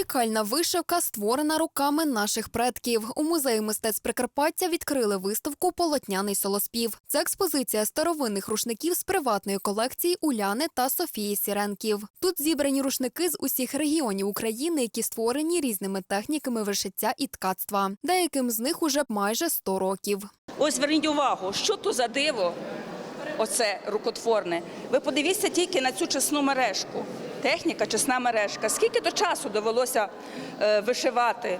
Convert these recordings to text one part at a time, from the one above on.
Унікальна вишивка створена руками наших предків. У музеї мистецтв Прикарпаття відкрили виставку Полотняний солоспів. Це експозиція старовинних рушників з приватної колекції Уляни та Софії Сіренків. Тут зібрані рушники з усіх регіонів України, які створені різними техніками вишиття і ткацтва. Деяким з них уже майже 100 років. Ось зверніть увагу, що то за диво, оце рукотворне. Ви подивіться тільки на цю чесну мережку. Техніка, чесна мережка. Скільки то часу довелося е, вишивати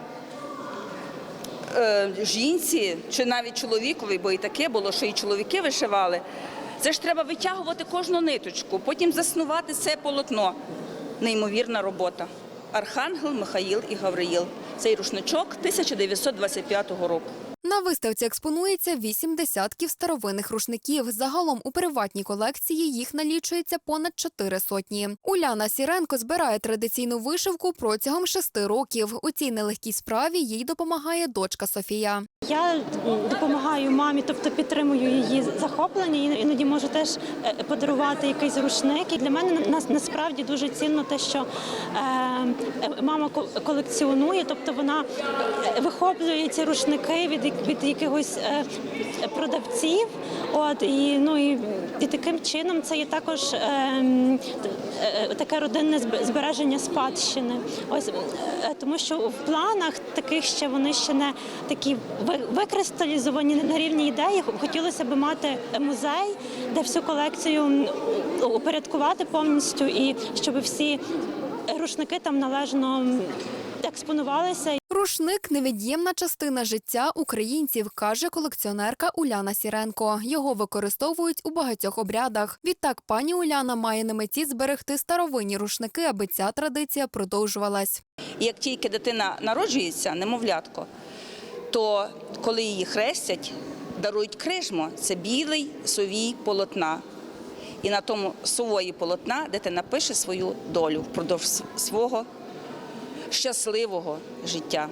е, жінці чи навіть чоловікові, бо і таке було, що і чоловіки вишивали. Це ж треба витягувати кожну ниточку, потім заснувати це полотно. Неймовірна робота. Архангел, Михаїл і Гавриїл. Цей рушничок 1925 року. На виставці експонується вісім десятків старовинних рушників. Загалом у приватній колекції їх налічується понад чотири сотні. Уляна Сіренко збирає традиційну вишивку протягом шести років. У цій нелегкій справі їй допомагає дочка Софія. Я допомагаю мамі, тобто підтримую її захоплення. Іноді можу теж е, подарувати якийсь рушник. І для мене на- нас насправді дуже цінно те, що е, е, мама ко- колекціонує, тобто вона е, вихоплює ці рушники від, як- від якихось е, продавців. От і ну і, і таким чином це є також е, е, таке родинне збереження спадщини. Ось е, тому, що в планах таких ще вони ще не такі ви- викристалізовані на рівні ідеї. Хотілося б мати музей, де всю колекцію упорядкувати повністю, і щоб всі рушники там належно експонувалися. Рушник невід'ємна частина життя українців, каже колекціонерка Уляна Сіренко. Його використовують у багатьох обрядах. Відтак пані Уляна має на меті зберегти старовинні рушники, аби ця традиція продовжувалась. Як тільки дитина народжується, немовлятко, то коли її хрестять, дарують крижмо. Це білий совій полотна. І на тому сової полотна дитина пише свою долю впродовж свого щасливого життя.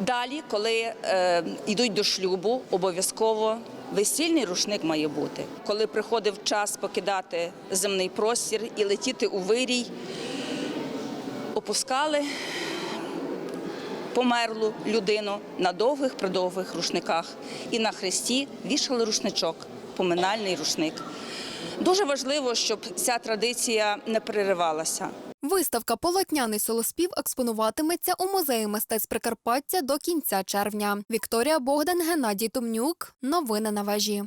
Далі, коли е, йдуть до шлюбу, обов'язково весільний рушник має бути. Коли приходив час покидати земний простір і летіти у вирій, опускали померлу людину на довгих придовгих рушниках і на хресті вішали рушничок, поминальний рушник. Дуже важливо, щоб ця традиція не переривалася. Виставка Полотняний солоспів експонуватиметься у музеї мистецтв Прикарпаття до кінця червня. Вікторія Богдан, Геннадій Томнюк. Новини на вежі.